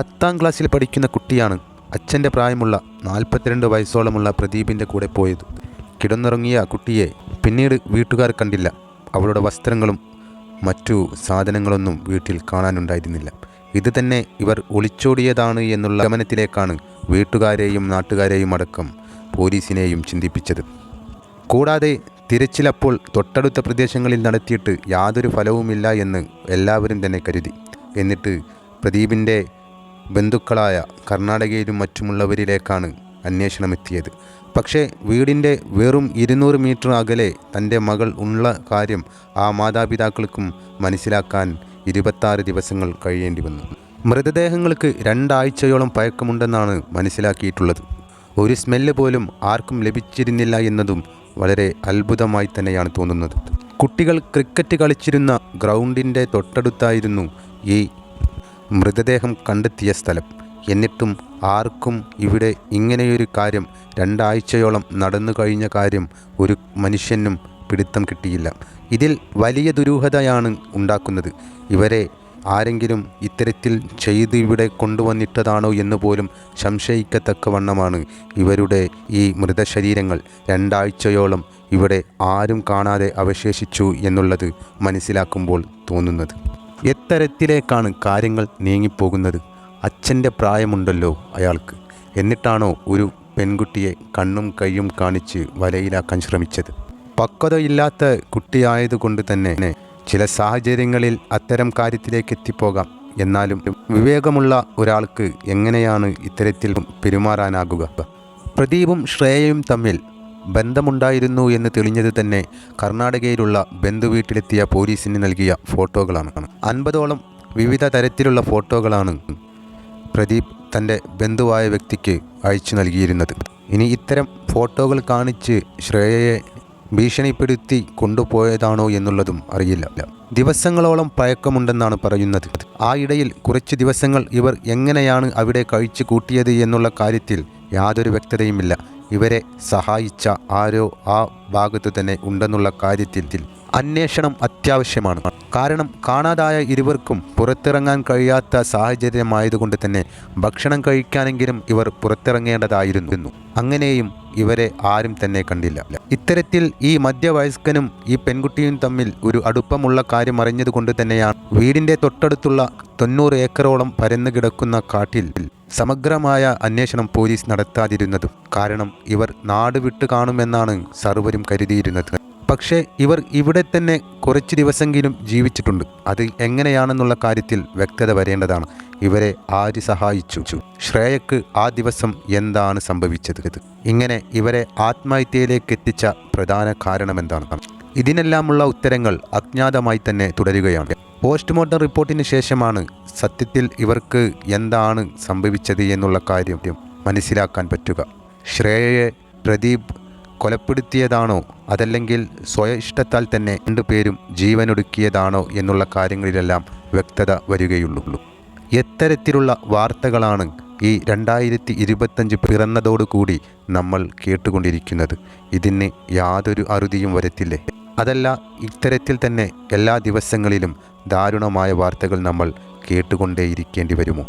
പത്താം ക്ലാസ്സിൽ പഠിക്കുന്ന കുട്ടിയാണ് അച്ഛന്റെ പ്രായമുള്ള നാൽപ്പത്തിരണ്ട് വയസ്സോളമുള്ള പ്രദീപിന്റെ കൂടെ പോയത്. കിടന്നുറങ്ങിയ കുട്ടിയെ പിന്നീട് വീട്ടുകാർ കണ്ടില്ല. അവളുടെ വസ്ത്രങ്ങളും മറ്റു സാധനങ്ങളൊന്നും വീട്ടിൽ കാണാനുണ്ടായിരുന്നില്ല. ഇത് തന്നെ ഇവർ ഒളിച്ചോടിയതാണ് എന്നുള്ള ഗമനത്തിലേക്കാണ് വീട്ടുകാരെയും നാട്ടുകാരെയും അടക്കം പോലീസിനെയും ചിന്തിപ്പിച്ചത്. കൂടാതെ തിരച്ചിലപ്പോൾ തൊട്ടടുത്ത പ്രദേശങ്ങളിൽ നടത്തിയിട്ട് യാതൊരു ഫലവുമില്ല എന്ന് എല്ലാവരും തന്നെ കരുതി. എന്നിട്ട് പ്രദീപിന്റെ ബന്ധുക്കളായ കർണാടകയിലും മറ്റുമുള്ളവരിലേക്കാണ് അന്വേഷണമെത്തിയത്. പക്ഷേ വീടിന്റെ വെറും ഇരുന്നൂറ് മീറ്റർ അകലെ തന്റെ മകൾ ഉള്ള കാര്യം ആ മാതാപിതാക്കൾക്കും മനസ്സിലാക്കാൻ ഇരുപത്താറ് ദിവസങ്ങൾ കഴിയേണ്ടി വന്നു. മൃതദേഹങ്ങൾക്ക് രണ്ടാഴ്ചയോളം പഴക്കമുണ്ടെന്നാണ് മനസ്സിലാക്കിയിട്ടുള്ളത്. ഒരു സ്മെല്ല് പോലും ആർക്കും ലഭിച്ചിരുന്നില്ല എന്നതും വളരെ അത്ഭുതമായി തന്നെയാണ് തോന്നുന്നത്. കുട്ടികൾ ക്രിക്കറ്റ് കളിച്ചിരുന്ന ഗ്രൗണ്ടിന്റെ തൊട്ടടുത്തായിരുന്നു ഈ മൃതദേഹം കണ്ടെത്തിയ സ്ഥലം. എന്നിട്ടും ആർക്കും ഇവിടെ ഇങ്ങനെയൊരു കാര്യം രണ്ടാഴ്ചയോളം നടന്നു കഴിഞ്ഞ കാര്യം ഒരു മനുഷ്യനും പിടുത്തം കിട്ടിയില്ല. ഇതിൽ വലിയ ദുരൂഹതയാണ് ഉണ്ടാക്കുന്നത്. ഇവരെ ആരെങ്കിലും ഇത്തരത്തിൽ ചെയ്ത് ഇവിടെ കൊണ്ടുവന്നിട്ടതാണോ എന്ന് പോലും സംശയിക്കത്തക്കവണ്ണമാണ് ഇവരുടെ ഈ മൃതശരീരങ്ങൾ രണ്ടാഴ്ചയോളം ഇവിടെ ആരും കാണാതെ അവശേഷിച്ചു എന്നുള്ളത് മനസ്സിലാക്കുമ്പോൾ തോന്നുന്നത്. എത്തരത്തിലേക്കാണ് കാര്യങ്ങൾ നീങ്ങിപ്പോകുന്നത്. അച്ഛന്റെ പ്രായമുണ്ടല്ലോ അയാൾക്ക്. എന്നിട്ടാണോ ഒരു പെൺകുട്ടിയെ കണ്ണും കൈയും കാണിച്ച് വലയിലാക്കാൻ ശ്രമിച്ചത്. പക്വതയില്ലാത്ത കുട്ടിയായതുകൊണ്ട് തന്നെ ചില സാഹചര്യങ്ങളിൽ അത്തരം കാര്യത്തിലേക്ക് എത്തിപ്പോകാം. എന്നാലും വിവേകമുള്ള ഒരാൾക്ക് എങ്ങനെയാണ് ഇത്തരത്തിൽ പെരുമാറാനാകുക? പ്രദീപും ശ്രേയയും തമ്മിൽ ബന്ധമുണ്ടായിരുന്നു എന്ന് തെളിഞ്ഞത് തന്നെ കർണാടകയിലുള്ള ബന്ധുവീട്ടിലെത്തിയ പോലീസിന് നൽകിയ ഫോട്ടോകളാണ്. അൻപതോളം വിവിധ തരത്തിലുള്ള ഫോട്ടോകളാണ് പ്രദീപ് തന്റെ ബന്ധുവായ വ്യക്തിക്ക് അയച്ചു നൽകിയിരുന്നത്. ഇനി ഇത്തരം ഫോട്ടോകൾ കാണിച്ച് ശ്രേയയെ ഭീഷണിപ്പെടുത്തി കൊണ്ടുപോയതാണോ എന്നുള്ളതും അറിയില്ല. ദിവസങ്ങളോളം പഴക്കമുണ്ടെന്നാണ് പറയുന്നത്. ആ ഇടയിൽ കുറച്ച് ദിവസങ്ങൾ ഇവർ എങ്ങനെയാണ് അവിടെ കഴിച്ചു കൂട്ടിയത് എന്നുള്ള കാര്യത്തിൽ യാതൊരു വ്യക്തതയുമില്ല. ഇവരെ സഹായിച്ച ആരോ ആ ഭാഗത്ത് തന്നെ ഉണ്ടെന്നുള്ള കാര്യത്തിൽ അന്വേഷണം അത്യാവശ്യമാണ്. കാരണം കാണാതായ ഇരുവർക്കും പുറത്തിറങ്ങാൻ കഴിയാത്ത സാഹചര്യമായതുകൊണ്ട് തന്നെ ഭക്ഷണം കഴിക്കാനെങ്കിലും ഇവർ പുറത്തിറങ്ങേണ്ടതായിരുന്നു. അങ്ങനെയും ഇവരെ ആരും തന്നെ കണ്ടില്ല. ഇത്തരത്തിൽ ഈ മധ്യവയസ്കനും ഈ പെൺകുട്ടിയും തമ്മിൽ ഒരു അടുപ്പമുള്ള കാര്യം അറിഞ്ഞതുകൊണ്ട് തന്നെയാണ് വീടിന്റെ തൊട്ടടുത്തുള്ള തൊണ്ണൂറ് ഏക്കറോളം പരന്നു കിടക്കുന്ന കാട്ടിൽ സമഗ്രമായ അന്വേഷണം പോലീസ് നടത്താതിരുന്നതും കാരണം ഇവർ നാട് വിട്ടു കാണുമെന്നാണ് സർവരും കരുതിയിരുന്നത്. പക്ഷേ ഇവർ ഇവിടെ തന്നെ കുറച്ച് ദിവസമെങ്കിലും ജീവിച്ചിട്ടുണ്ട്. അത് എങ്ങനെയാണെന്നുള്ള കാര്യത്തിൽ വ്യക്തത വരേണ്ടതാണ്. ഇവരെ ആര് സഹായിച്ചു? ശ്രേയക്ക് ആ ദിവസം എന്താണ് സംഭവിച്ചത്? ഇങ്ങനെ ഇവരെ ആത്മഹത്യയിലേക്ക് എത്തിച്ച പ്രധാന കാരണം എന്താണ് ഇതിനെല്ലാമുള്ള ഉത്തരങ്ങൾ അജ്ഞാതമായി തന്നെ തുടരുകയാണ്. പോസ്റ്റ്മോർട്ടം റിപ്പോർട്ടിന് ശേഷമാണ് സത്യത്തിൽ ഇവർക്ക് എന്താണ് സംഭവിച്ചത് എന്നുള്ള കാര്യം മനസ്സിലാക്കാൻ പറ്റുക. ശ്രേയയെ പ്രദീപ് കൊലപ്പെടുത്തിയതാണോ? അതല്ലെങ്കിൽ സ്വയ ഇഷ്ടത്താൽ തന്നെ രണ്ടുപേരും ജീവനൊടുക്കിയതാണോ എന്നുള്ള കാര്യങ്ങളിലെല്ലാം വ്യക്തത വരികയുള്ളൂ. എത്തരത്തിലുള്ള വാർത്തകളാണ് ഈ രണ്ടായിരത്തി ഇരുപത്തഞ്ച് പിറന്നതോടുകൂടി നമ്മൾ കേട്ടുകൊണ്ടിരിക്കുന്നത്. ഇതിന് യാതൊരു അറുതിയും വരത്തില്ലേ? അതല്ല ഇത്തരത്തിൽ തന്നെ എല്ലാ ദിവസങ്ങളിലും ദാരുണമായ വാർത്തകൾ നമ്മൾ കേട്ടുകൊണ്ടേയിരിക്കേണ്ടി വരുമോ?